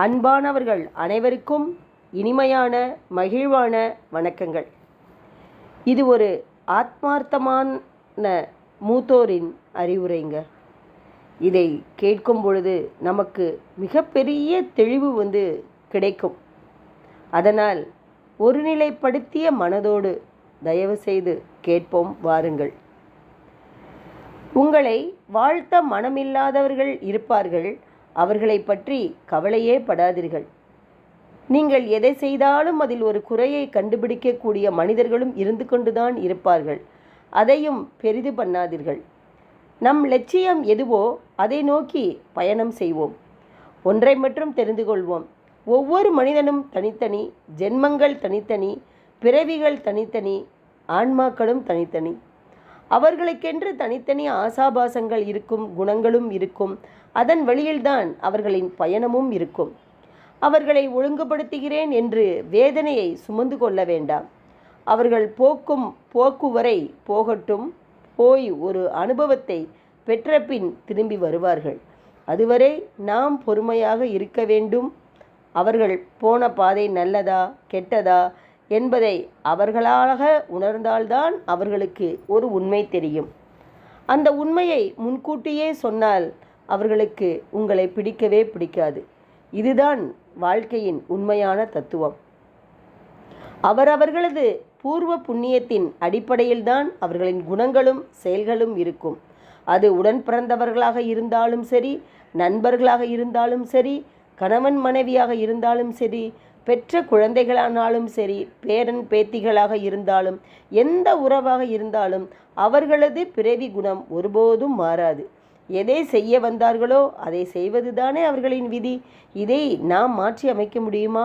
அன்பானவர்கள் அனைவருக்கும் இனிமையான மகிழ்வான வணக்கங்கள். இது ஒரு ஆத்மார்த்தமான மூத்தோரின் அறிவுரைங்க. இதை கேட்கும் பொழுது நமக்கு மிகப்பெரிய தெளிவு வந்து கிடைக்கும். அதனால் ஒருநிலைப்படுத்திய மனதோடு தயவு செய்து கேட்போம் வாருங்கள். உங்களை வாழ்த்த மனமில்லாதவர்கள் இருப்பார்கள். அவர்களை பற்றி கவலையே படாதீர்கள். நீங்கள் எதை செய்தாலும் அதில் ஒரு குறையை கண்டுபிடிக்கக்கூடிய மனிதர்களும் இருந்து கொண்டுதான் இருப்பார்கள். அதையும் பெரிது பண்ணாதீர்கள். நம் லட்சியம் எதுவோ அதை நோக்கி பயணம் செய்வோம். ஒன்றை மட்டும் தெரிந்து கொள்வோம். ஒவ்வொரு மனிதனும் தனித்தனி ஜென்மங்கள் தனித்தனி பிறவிகள் தனித்தனி ஆன்மாக்களும் தனித்தனி. அவர்களுக்கென்று தனித்தனி ஆசாபாசங்கள் இருக்கும் குணங்களும் இருக்கும். அதன் வழியில்தான் அவர்களின் பயணமும் இருக்கும். அவர்களை ஒழுங்குபடுத்துகிறேன் என்று வேதனையை சுமந்து கொள்ள வேண்டாம். அவர்கள் போக்கும் போக்குவரை போகட்டும். போய் ஒரு அனுபவத்தை பெற்ற பின் திரும்பி வருவார்கள். அதுவரை நாம் பொறுமையாக இருக்க வேண்டும். அவர்கள் போன பாதை நல்லதா கெட்டதா என்பதை அவர்களாக உணர்ந்தால்தான் அவர்களுக்கு ஒரு உண்மை தெரியும். அந்த உண்மையை முன்கூட்டியே சொன்னால் அவர்களுக்கு உங்களை பிடிக்கவே பிடிக்காது. இதுதான் வாழ்க்கையின் உண்மையான தத்துவம். அவரவர்களது பூர்வ புண்ணியத்தின் அடிப்படையில்தான் அவர்களின் குணங்களும் செயல்களும் இருக்கும். அது உடன் பிறந்தவர்களாக இருந்தாலும் சரி நண்பர்களாக இருந்தாலும் சரி கணவன் மனைவியாக இருந்தாலும் சரி பெற்ற குழந்தைகளானாலும் சரி பேரன் பேத்திகளாக இருந்தாலும் எந்த உறவாக இருந்தாலும் அவர்களது பிறவி குணம் ஒருபோதும் மாறாது. எதை செய்ய வந்தார்களோ அதை செய்வதுதானே அவர்களின் விதி. இதை நாம் மாற்றி அமைக்க முடியுமா?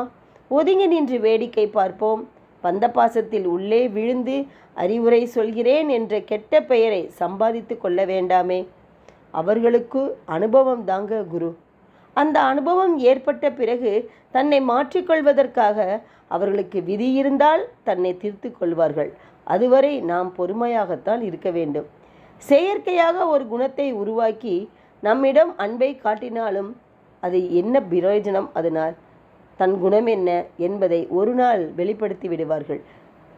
ஒதுங்கி நின்று வேடிக்கை பார்ப்போம். பந்த பாசத்தில் உள்ளே விழுந்து அறிவுரை சொல்கிறேன் என்ற கெட்ட பெயரை சம்பாதித்து கொள்ள வேண்டாமே. அவர்களுக்கு அனுபவம் தாங்க குரு. அந்த அனுபவம் ஏற்பட்ட பிறகு தன்னை மாற்றிக்கொள்வதற்காக அவர்களுக்கு விதி இருந்தால் தன்னை தீர்த்து கொள்வார்கள். அதுவரை நாம் பொறுமையாகத்தான் இருக்க வேண்டும். செயற்கையாக ஒரு குணத்தை உருவாக்கி நம்மிடம் அன்பை காட்டினாலும் அது என்ன பிரயோஜனம் அதனால்? தன் குணம் என்ன என்பதை ஒரு நாள் வெளிப்படுத்தி விடுவார்கள்.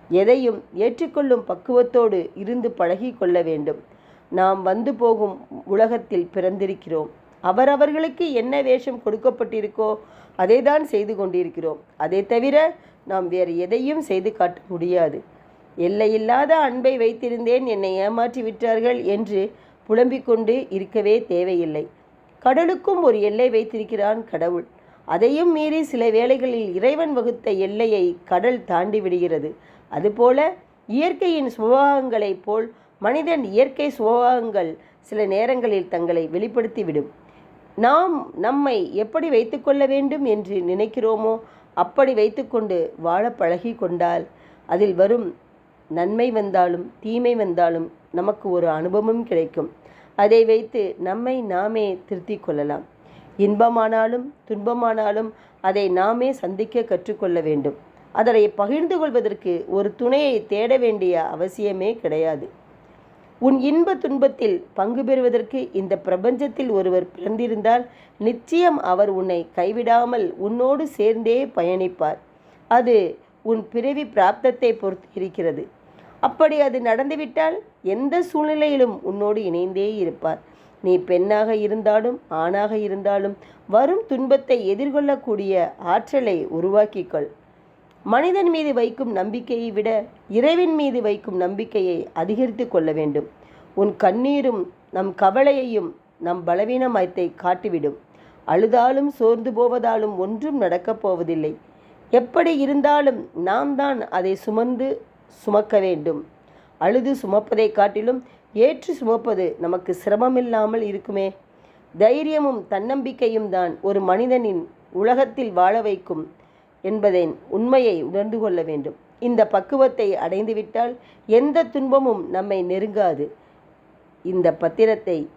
எதையும் ஏற்றுக்கொள்ளும் பக்குவத்தோடு இருந்து பழகி கொள்ள வேண்டும். நாம் வந்து போகும் உலகத்தில் பிறந்திருக்கிறோம். அவரவர்களுக்கு என்ன வேஷம் கொடுக்கப்பட்டிருக்கோ அதை தான் செய்து கொண்டிருக்கிறோம். அதை தவிர நாம் வேறு எதையும் செய்து காட்ட முடியாது. எல்லையில்லாத அன்பை வைத்திருந்தேன் என்னை ஏமாற்றி விட்டார்கள் என்று புலம்பிக் கொண்டு இருக்கவே தேவையில்லை. கடலுக்கும் ஒரு எல்லை வைத்திருக்கிறான் கடவுள். அதையும் மீறி சில வேளைகளில் இறைவன் வகுத்த எல்லையை கடல் தாண்டி விடுகிறது. அதுபோல இயற்கையின் சுபாவங்களைப் போல் மனிதன் இயற்கை சுபாவங்கள் சில நேரங்களில் தங்களை வெளிப்படுத்திவிடும். நாம் நம்மை எப்படி வைத்துக்கொள்ள வேண்டும் என்று நினைக்கிறோமோ அப்படி வைத்துக்கொண்டு வாழ பழகி கொண்டால் அதில் வரும் நன்மை வந்தாலும் தீமை வந்தாலும் நமக்கு ஒரு அனுபவம் கிடைக்கும். அதை வைத்து நம்மை நாமே திருத்தி கொள்ளலாம். இன்பமானாலும் துன்பமானாலும் அதை நாமே சந்திக்க கற்றுக்கொள்ள வேண்டும். அதனை பகிர்ந்து கொள்வதற்கு ஒரு துணையை தேட வேண்டிய அவசியமே கிடையாது. உன் இன்ப துன்பத்தில் பங்கு பெறுவதற்கு இந்த பிரபஞ்சத்தில் ஒருவர் பிறந்திருந்தால் நிச்சயம் அவர் உன்னை கைவிடாமல் உன்னோடு சேர்ந்தே பயணிப்பார். அது உன் பிறவி பிராப்தத்தை பொறுத்து இருக்கிறது. அப்படி அது நடந்துவிட்டால் எந்த சூழ்நிலையிலும் உன்னோடு இணைந்தே இருப்பார். நீ பெண்ணாக இருந்தாலும் ஆணாக இருந்தாலும் வரும் துன்பத்தை எதிர்கொள்ளக்கூடிய ஆற்றலை உருவாக்கிக்கொள். மனிதன் மீது வைக்கும் நம்பிக்கையை விட இறைவன் மீது வைக்கும் நம்பிக்கையை அதிகரித்து கொள்ள வேண்டும். உன் கண்ணீரும் நம் கவலையையும் நம் பலவீனமயத்தை காட்டிவிடும். அழுதாலும் சோர்ந்து போவதாலும் ஒன்றும் நடக்கப் போவதில்லை. எப்படி இருந்தாலும் நாம் தான் அதை சுமந்து சுமக்க வேண்டும். அழுது சுமப்பதை காட்டிலும் ஏற்று சுமப்பது நமக்கு சிரமமில்லாமல் இருக்குமே. தைரியமும் தன்னம்பிக்கையும் தான் ஒரு மனிதனின் உலகத்தில் வாழ வைக்கும் என்பதை உண்மையை உணர்ந்து கொள்ள வேண்டும். இந்த பக்குவத்தை அடைந்துவிட்டால் எந்த துன்பமும் நம்மை நெருங்காது. இந்த பத்திரத்தை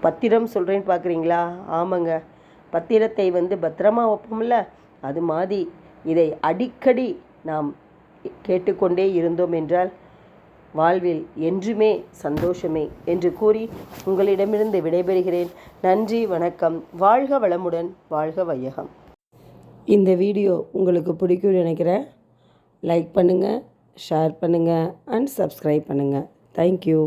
பத்திரம் சொல்கிறேன்னு பார்க்குறீங்களா? ஆமாங்க. பத்திரத்தை வந்து பத்திரமா வைப்போம்ல? அது மாதிரி இதை அடிக்கடி நாம் கேட்டுக்கொண்டே இருந்தோம் என்றால் வாழ்வில் என்றுமே சந்தோஷமே என்று கூறி உங்களிடமிருந்து விடைபெறுகிறேன். நன்றி வணக்கம். வாழ்க வளமுடன் வாழ்க வையகம். இந்த வீடியோ உங்களுக்கு பிடிக்கும்னு நினைக்கிறேன். லைக் பண்ணுங்கள் ஷேர் பண்ணுங்கள் அண்ட் சப்ஸ்கிரைப் பண்ணுங்கள் தேங்க்யூ